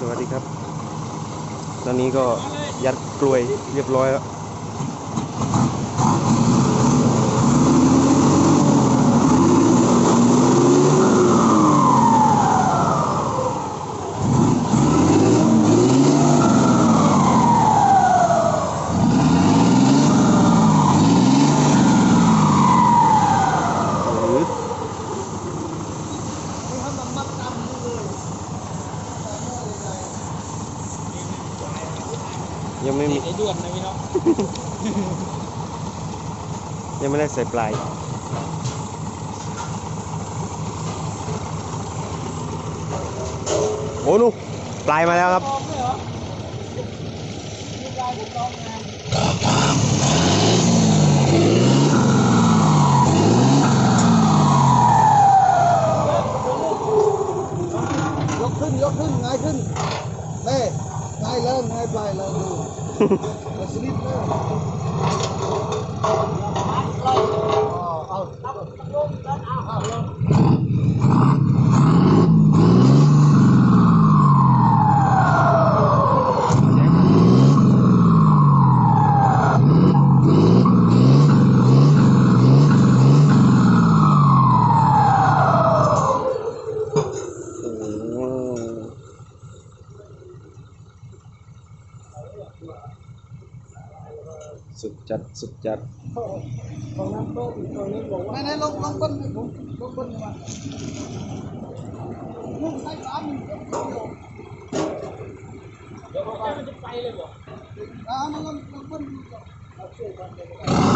สวัสดีครับ ตอนนี้ก็ยัดกลวยเรียบร้อยแล้ว หรือ ยังไม่มี ไอ้ด้วนนะพี่น้องยังไม่ได้ใส่ปลาย โอ้นู่นปลายมาแล้วครับกองเลยเหรอมีลายทุกกองนะยกขึ้น ยกขึ้นง่ายขึ้นเน่ ง่ายเลยง่ายปลายเลยดูเอาสลิปเลยเอาเอา โอ้ สุดจัดสุดจัดของน้ำโต๊ะอีกตัวนึงบอกว่าไหนๆลงลงบนให้ผมลงบนมาลุงใส่สามยกขึ้นลงเดี๋ยวผมจะไปเลยบ่อ่ามันลงลงบนก่อนเอาช่วยกันเลยเ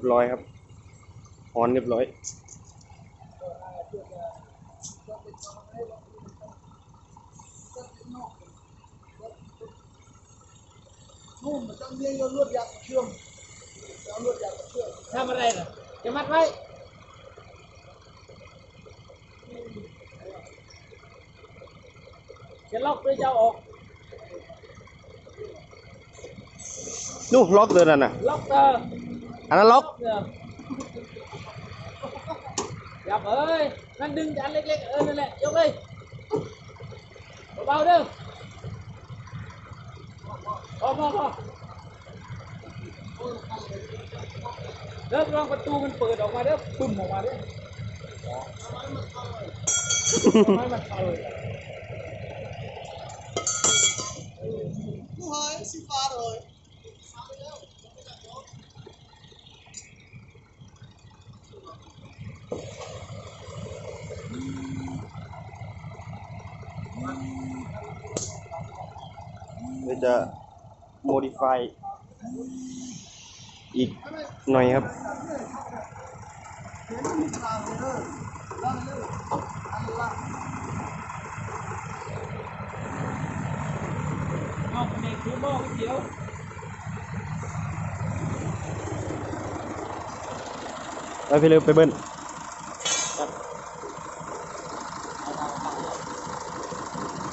ยบร้อยครับฮอนเรียบร้อย นู่นมันต้องเลี้ยงลวดยางเชื่อมเอาลวดยางเชื่อมทำอะไรน่ะจะมัดไว้จะล็อกหรือจะเอาออก นู่นล็อกเลยนั่นน่ะ ล็อกเอออั นนั้นล็อกเอออย่าเอ้ยนั่นดึงอันเล็กๆเออนั่นแหละยกเลยเบาๆเด้อพอพอพอเด้อลองประตูมันเปิดออกมาเด้อปึ้มออกมาเด้อทำไมมันเข้าเลยผู้หายสิ เลยเดี๋ยวจะ modify อีกหน่อยครับเห็นมีทางเลยแล้วเลยอันละเอาเด็กคือโม่เขียวไปพี่เร็วไปเบิ้ล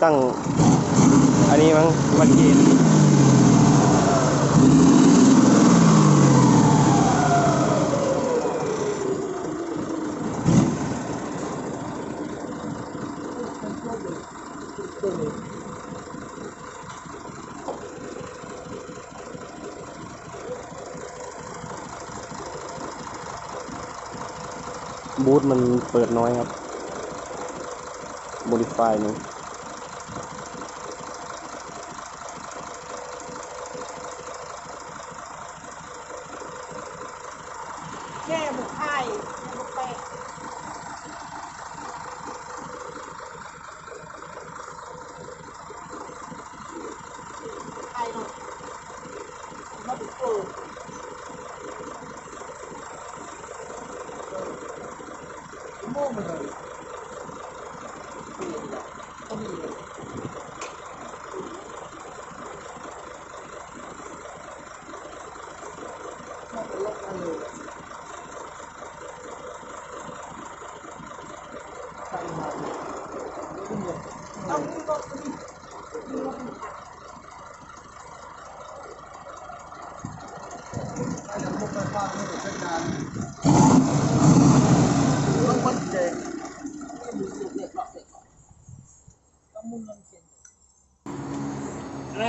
ตั้ง นนี้มั้งวันเกณฑ์บูทมันเปิดน้อยครับ modify หนึ แค่หมูไข่หมูแปะไข่หน่อยมาดูโอ้โม่มาเลยก็มีเลยโม่เป็นล็อกกันเลย เอานี่ก็นี่ไอ้เดี๋ยวพวกไปฟังนี่เป็นการต้องมันเก่ง อะไร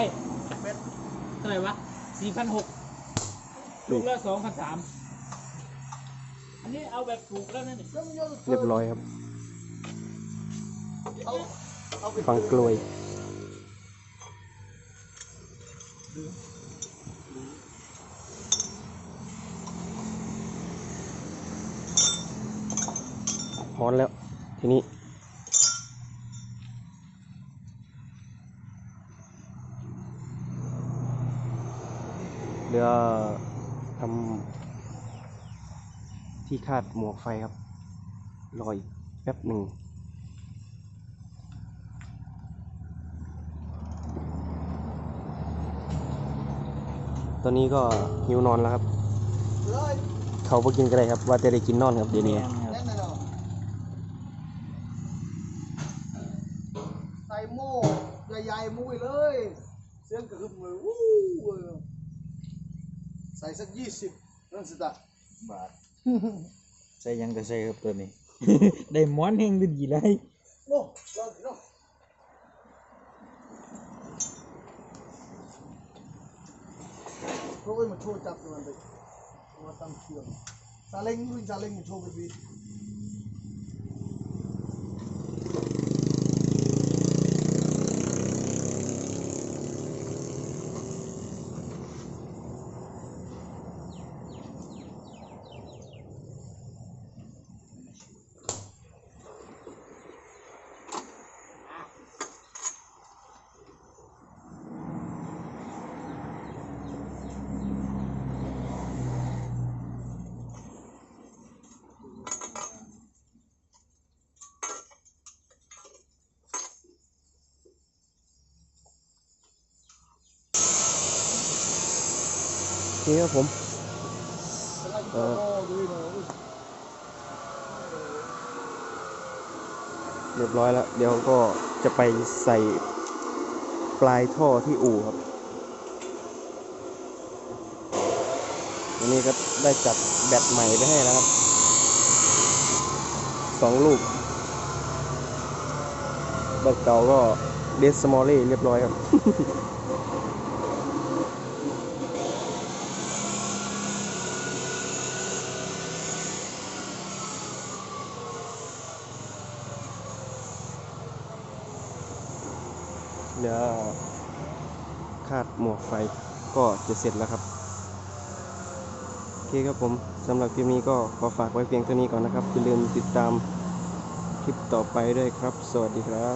เท่าไหร่วะสี่พันหก ลูกละสองพันสามอันนี้เอาแบบถูกแล้วนั่นนี่เรียบร้อยครับเอาเอาไปฟังกลวยฮอนแล้ว ทีนี้เรือ ทำที่คาดหมวกไฟครับลอยแป๊บหนึ่งตอนนี้ก็หิวนอนแล้วครับเลยเขาไปกินก็ได้ครับ ว่าจะได้กินนอนครับเดี๋ยวนี้ แน่นเลยเนาะใส่หม้อใหญ่ๆมุ้ยเลย เสียงกระหึ่มเลยวู้เว้ยใส่สักยี่สิบนั่นสิตาบาทใส่หยังก็ใส่ครับตัวนี้ได้หมอนแห้งดีไร โอ้ยอดเนาะโอ้ยมาช่วยจับมันไปมาตั้งเครื่องซาเล้งวิ่งซาเล้งมาช่วยไปบี โเคครับผมเรียบร้อยแล้ว เดี๋ยวก็จะไปใส่ปลายท่อที่อู่ครับวันนี้ก็ได้จัดแบตใหม่ไปให้แล้วครับสองลูกแบตเก่าก็เดสมอลเล่เรียบร้อยครับ เหลือคาดหมวกไฟก็จะเสร็จแล้วครับ โอเคครับผมสำหรับคลิปนี้ก็ขอฝากไว้เพียงเท่านี้ก่อนนะครับอย่าลืมติดตามคลิปต่อไปด้วยครับ สวัสดีครับ